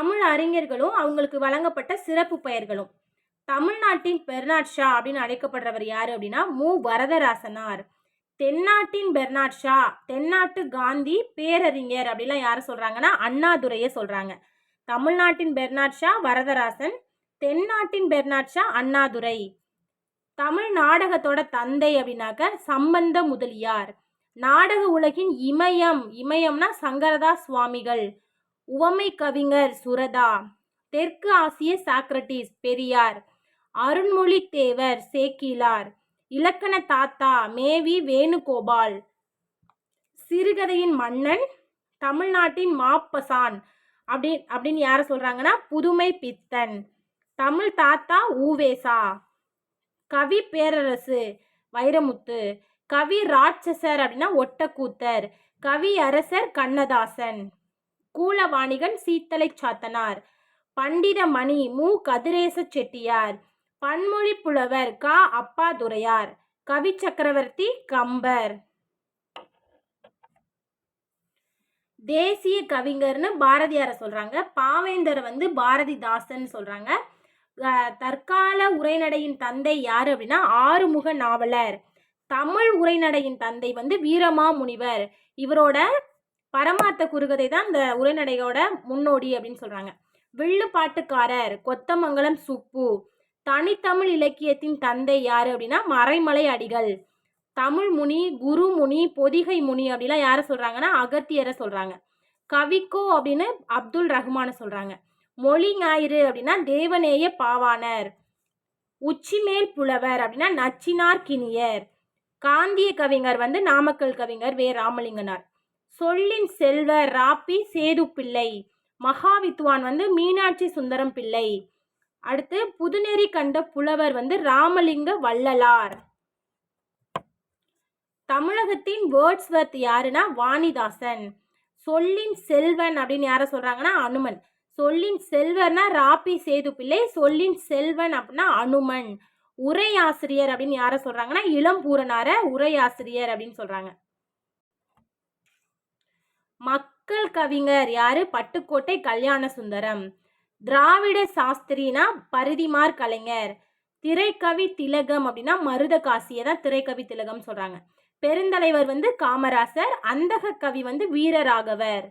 தமிழ் அறிஞர்களும் அவங்களுக்கு வழங்கப்பட்ட சிறப்பு பெயர்களும். தமிழ்நாட்டின் பெர்னாட் ஷா அப்படின்னு அழைக்கப்படுறவர் யார் அப்படின்னா மு. வரதராசனார். தென்னாட்டின் பெர்னாட் ஷா தென்னாட்டு காந்தி பேரறிஞர் அப்படிலாம் யாரை சொல்கிறாங்கன்னா அண்ணாதுரையை சொல்கிறாங்க தமிழ்நாட்டின் பெர்னாட் ஷா வரதராசன். தென்னாட்டின் பெர்னாட் ஷா அண்ணாதுரை. தமிழ் நாடகத்தோட தந்தை அப்படின்னாக்க சம்பந்த முதலியார். நாடக உலகின் இமயம். இமயம்னா சங்கரதாஸ் சுவாமிகள். உவமை கவிஞர் சுரதா. தெற்கு ஆசிய சாக்ரட்டிஸ் பெரியார். அருண்மொழி தேவர் சேக்கிலார். இலக்கண தாத்தா மேவி வேணுகோபால். சிறுகதையின் மன்னன் தமிழ்நாட்டின் மாப்பசான். அப்படி அப்படின்னு யாரை சொல்கிறாங்கன்னா புதுமை பித்தன். தமிழ் தாத்தா ஊவேசா. கவி பேரரசு வைரமுத்து. கவி ராட்சசர் அப்படின்னா ஒட்டக்கூத்தர். கவி அரசர் கண்ணதாசன். கூலவாணிகன் சீத்தலை சாத்தனார். பண்டித மணி மு. கதிரேச செட்டியார். பன்மொழி புலவர் க. அப்பாதுரையார். கவி சக்கரவர்த்தி கம்பர். தேசிய கவிஞர்னு பாரதியாரை சொல்றாங்க. பாவேந்தர் வந்து பாரதிதாசன் சொல்றாங்க. தற்கால உரைநடையின் தந்தை யார் அப்படின்னா ஆறுமுக நாவலர். தமிழ் உரைநடையின் தந்தை வந்து வீரமாமுனிவர். இவரோட பரமார்த்த குறுகதை தான் இந்த உரைநடையோட முன்னோடி அப்படின்னு சொல்றாங்க. வில்லுப்பாட்டுக்காரர் கொத்தமங்கலம் சுப்பு தனித்தமிழ் இலக்கியத்தின் தந்தை யார் அப்படின்னா மறைமலை அடிகள். தமிழ் முனி குருமுனி பொதிகை முனி அப்படிலாம் யாரை சொல்கிறாங்கன்னா அகத்தியரை சொல்கிறாங்க கவிக்கோ அப்படின்னு அப்துல் ரஹ்மானை சொல்கிறாங்க மொழி ஞாயிறு அப்படின்னா தேவநேய பாவானர் உச்சிமேல் புலவர் அப்படின்னா நச்சினார் கிணியர். காந்திய கவிஞர் வந்து நாமக்கல் கவிஞர் வே. ராமலிங்கனார். சொல்லின் செல்வர் ராப்பி சேது பிள்ளை. மகாவித்வான் வந்து மீனாட்சி சுந்தரம் பிள்ளை. அடுத்து புதுநெறி கண்ட புலவர் வந்து ராமலிங்க வள்ளலார். தமிழகத்தின் வேர்ட்ஸ்வர்த் யாருன்னா வாணிதாசன். சொல்லின் செல்வன் அப்படின்னு யாரை சொல்றாங்கன்னா அனுமன். சொல்லின் செல்வர்னா ராப்பி சேது பிள்ளை சொல்லின் செல்வன் அப்படின்னா அனுமன். உரையாசிரியர் அப்படின்னு யாரை சொல்றாங்கன்னா இளம்பூரனார உரையாசிரியர் அப்படின்னு சொல்றாங்க. மக்கள் கவிஞர் யாரு? பட்டுக்கோட்டை கல்யாண சுந்தரம். திராவிட சாஸ்திரினா பரிதிமார் கலைஞர். திரைக்கவி திலகம் அப்படின்னா மருதகாசியை தான் திரைக்கவி திலகம் சொல்றாங்க. பெருந்தலைவர் வந்து காமராசர் அந்தக கவி வந்து வீரராகவர்.